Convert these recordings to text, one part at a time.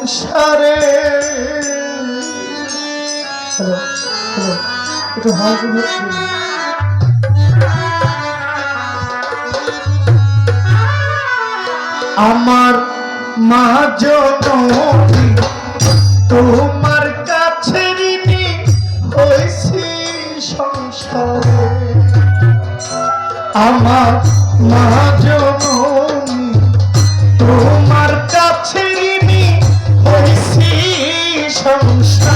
সংসারে। একটু আমার মা জননী তোমার কাছে সংসারে আমার মা সংসারে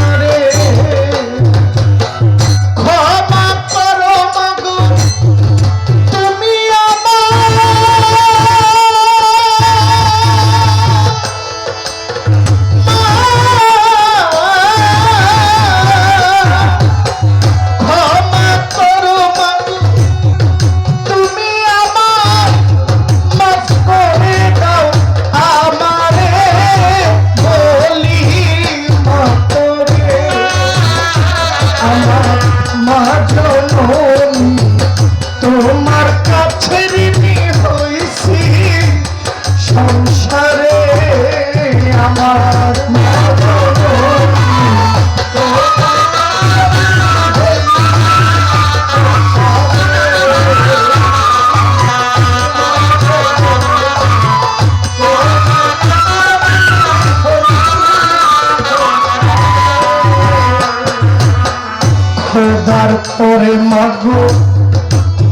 পরে মাগো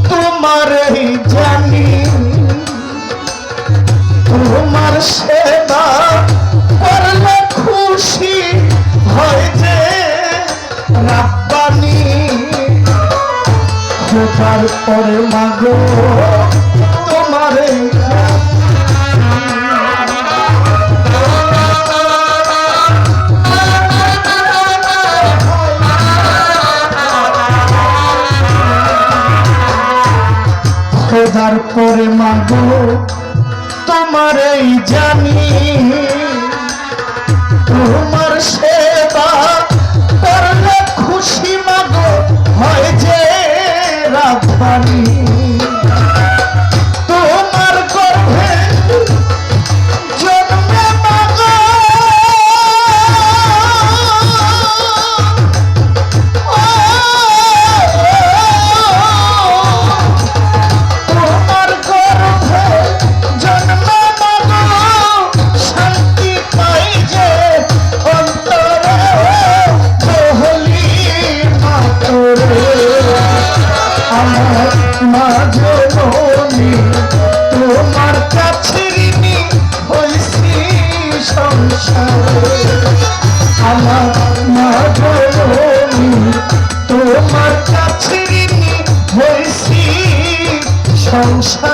তোমার জানি। তোমার সেবা করলে খুশি হয় যে রাব্বানি। খোদার পরে মাগো মাগো এই জানি। তোমার সেবা করলে খুশি মাগো হয় যে রাধানি সংসারে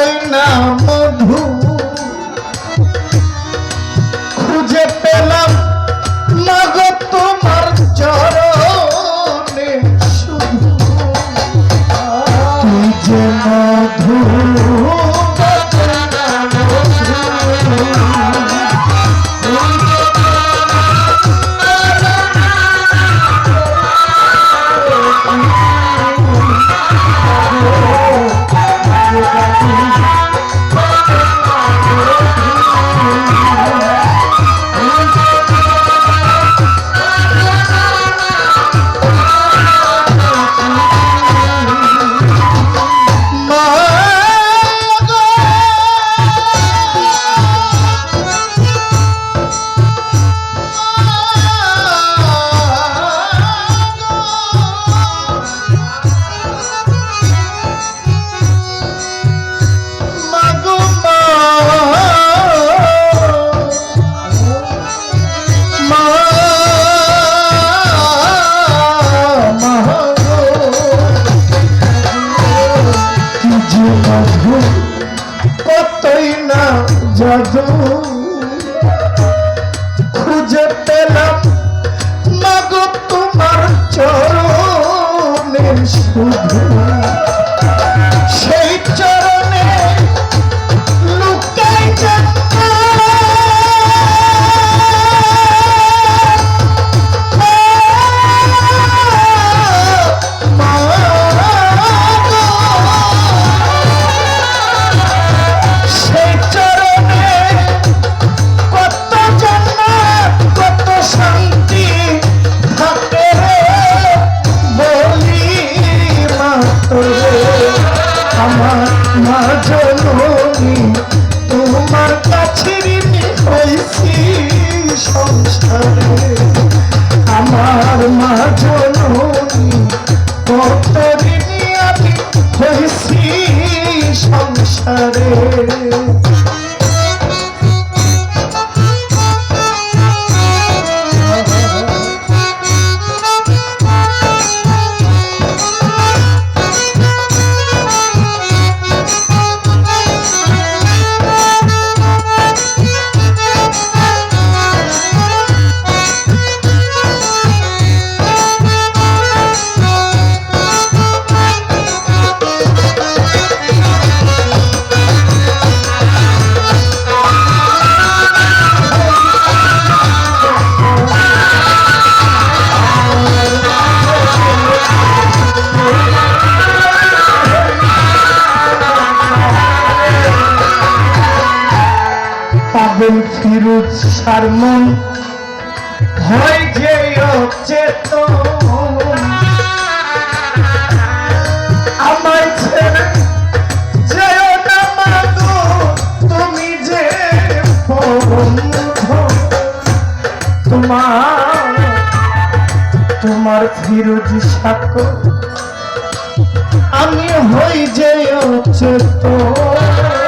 কতই না মধু খুঁজে পেলাম না গো তোমার সংসারে। হবেন ফিরুজ সারমন। ভয় যে তুমি যে তোমার তোমার ফিরুজ সাকো আমি হই যে অচেতন।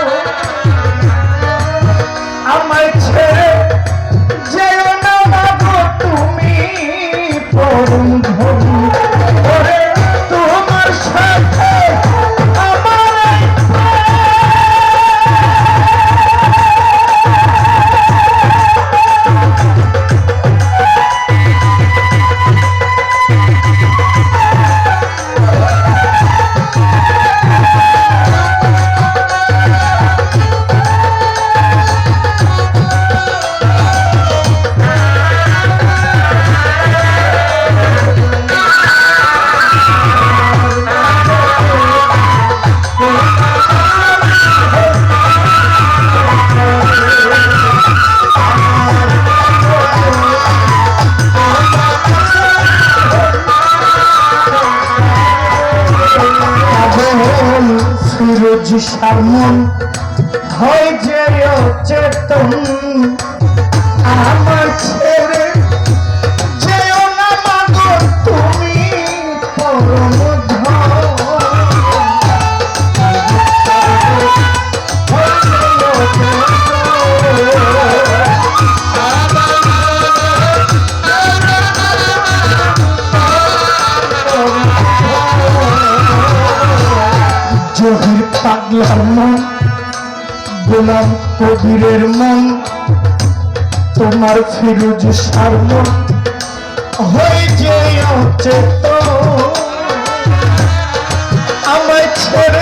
গুরুজি সামন ধৈর্যের চেতন আমার পাগলার মন গোলাম কবিরের মন তোমার ফিরুজ সার মন। যে অচেত আমায় ছেড়ে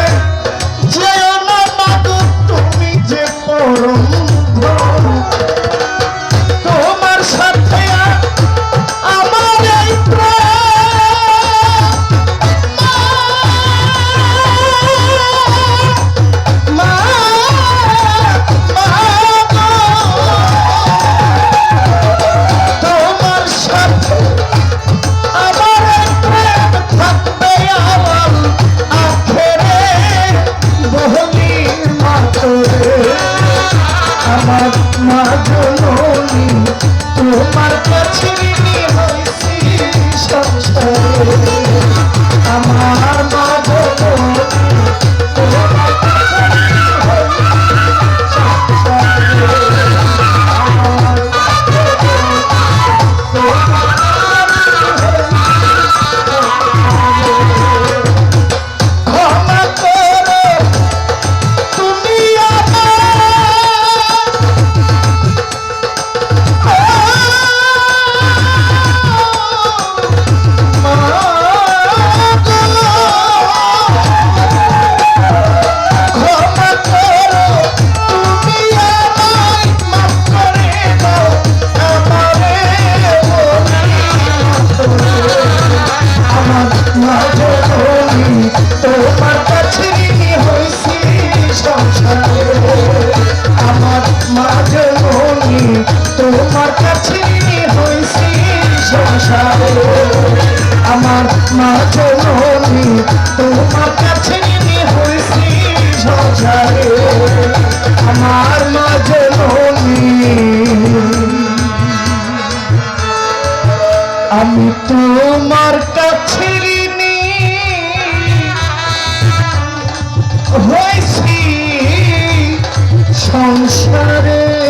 আমি তোমার কাছে সংসারে।